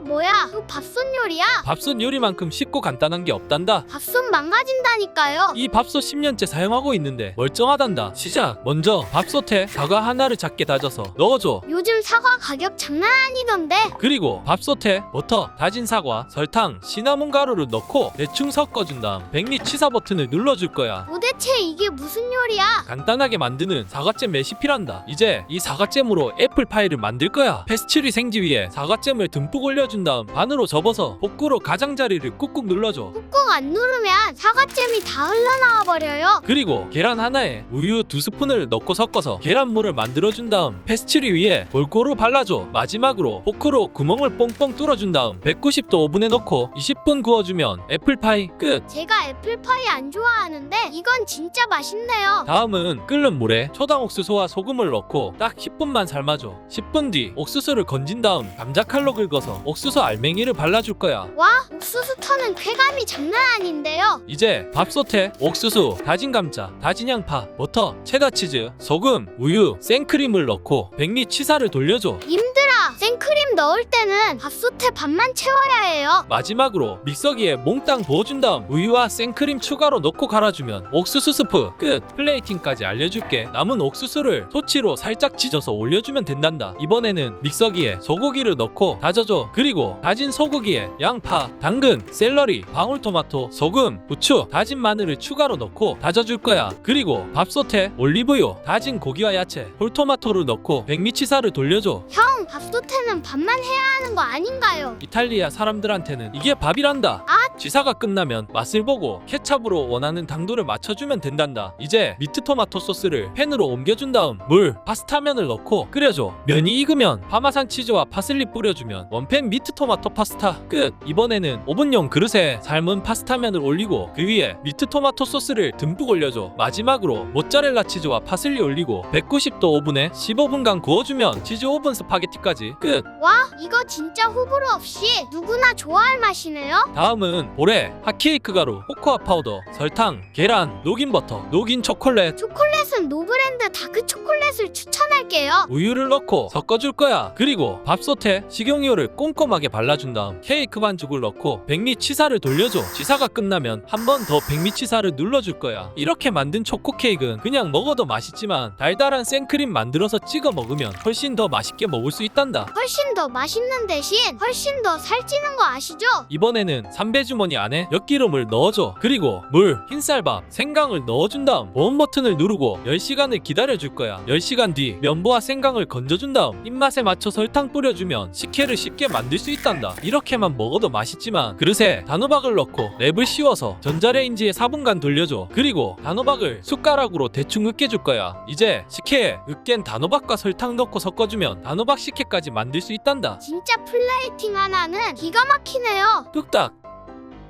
아 뭐야 그 밥솥 요리야? 밥솥 요리만큼 쉽고 간단한 게 없단다. 밥솥 망가진다니까요. 이 밥솥 10년째 사용하고 있는데 멀쩡하단다. 시작. 먼저 밥솥에 사과 하나를 작게 다져서 넣어줘. 요즘 사과 가격 장난 아니던데. 그리고 밥솥에 버터, 다진 사과, 설탕, 시나몬 가루를 넣고 대충 섞어준 다음 백미 치사 버튼을 눌러줄 거야. 도 대체 이게 무슨 요리야? 간단하게 만드는 사과잼 레시피란다. 이제 이 사과잼으로 애플 파이를 만들 거야. 페스츄리 생지 위에 사과잼을 듬뿍 올려준 다음 반으로 접어서 복구로 가장자리를 꾹꾹 눌러줘. 꾹안 누르면 사과잼이 다 흘러나와 버려요. 그리고 계란 하나에 우유 두 스푼을 넣고 섞어서 계란물을 만들어준 다음 페스츄리 위에 골고루 발라줘. 마지막으로 포크로 구멍을 뽕뽕 뚫어준 다음 190도 오븐에 넣고 20분 구워주면 애플파이 끝. 제가 애플파이 안 좋아하는데 이건 진짜 맛있네요. 다음은 끓는 물에 초당 옥수수와 소금을 넣고 딱 10분만 삶아줘. 10분 뒤 옥수수를 건진 다음 감자칼로 긁어서 옥수수 알맹이를 발라줄 거야. 와 옥수수 터는 쾌감이 장난 아닌데요. 이제 밥솥에 옥수수, 다진 감자, 다진 양파, 버터, 체다 치즈, 소금, 우유, 생크림을 넣고 백미 치사를 돌려줘. 생크림 넣을 때는 밥솥에 반만 채워야 해요. 마지막으로 믹서기에 몽땅 부어준 다음 우유와 생크림 추가로 넣고 갈아주면 옥수수 스프 끝. 플레이팅까지 알려줄게. 남은 옥수수를 토치로 살짝 찢어서 올려주면 된단다. 이번에는 믹서기에 소고기를 넣고 다져줘. 그리고 다진 소고기에 양파 당근 샐러리 방울토마토 소금 부추 다진 마늘을 추가로 넣고 다져줄 거야. 그리고 밥솥에 올리브유 다진 고기와 야채 홀토마토를 넣고 백미치사를 돌려줘. 형 밥솥에는 반만 해야 하는 거 아닌가요? 이탈리아 사람들한테는 이게 밥이란다. 아! 지사가 끝나면 맛을 보고 케찹으로 원하는 당도를 맞춰주면 된단다. 이제 미트 토마토 소스를 팬으로 옮겨준 다음 물, 파스타면을 넣고 끓여줘. 면이 익으면 파마산 치즈와 파슬리 뿌려주면 원팬 미트 토마토 파스타 끝. 이번에는 오븐용 그릇에 삶은 파스타면을 올리고 그 위에 미트 토마토 소스를 듬뿍 올려줘. 마지막으로 모짜렐라 치즈와 파슬리 올리고 190도 오븐에 15분간 구워주면 치즈 오븐 스파게티까지 끝. 와 이거 진짜 호불호 없이 누구나 좋아할 맛이네요. 다음은 볼에 핫케이크 가루, 코코아 파우더, 설탕, 계란, 녹인 버터, 녹인 초콜릿, 초콜릿은 노브랜드 다크 초콜릿을 추천할게요. 우유를 넣고 섞어줄 거야. 그리고 밥솥에 식용유를 꼼꼼하게 발라준 다음 케이크 반죽을 넣고 백미 치사를 돌려줘. 치사가 끝나면 한 번 더 백미 치사를 눌러줄 거야. 이렇게 만든 초코 케이크는 그냥 먹어도 맛있지만 달달한 생크림 만들어서 찍어 먹으면 훨씬 더 맛있게 먹을 수 있단다. 훨씬 더 맛있는 대신 훨씬 더 살찌는 거 아시죠? 이번에는 삼배 주 머니 안에 엿기름을 넣어줘. 그리고 물, 흰쌀밥, 생강을 넣어준 다음 보온 버튼을 누르고 10시간을 기다려줄 거야. 10시간 뒤 면보와 생강을 건져준 다음 입맛에 맞춰 설탕 뿌려주면 식혜를 쉽게 만들 수 있단다. 이렇게만 먹어도 맛있지만 그릇에 단호박을 넣고 랩을 씌워서 전자레인지에 4분간 돌려줘. 그리고 단호박을 숟가락으로 대충 으깨줄 거야. 이제 식혜에 으깬 단호박과 설탕 넣고 섞어주면 단호박 식혜까지 만들 수 있단다. 진짜 플레이팅 하나는 기가 막히네요. 뚝딱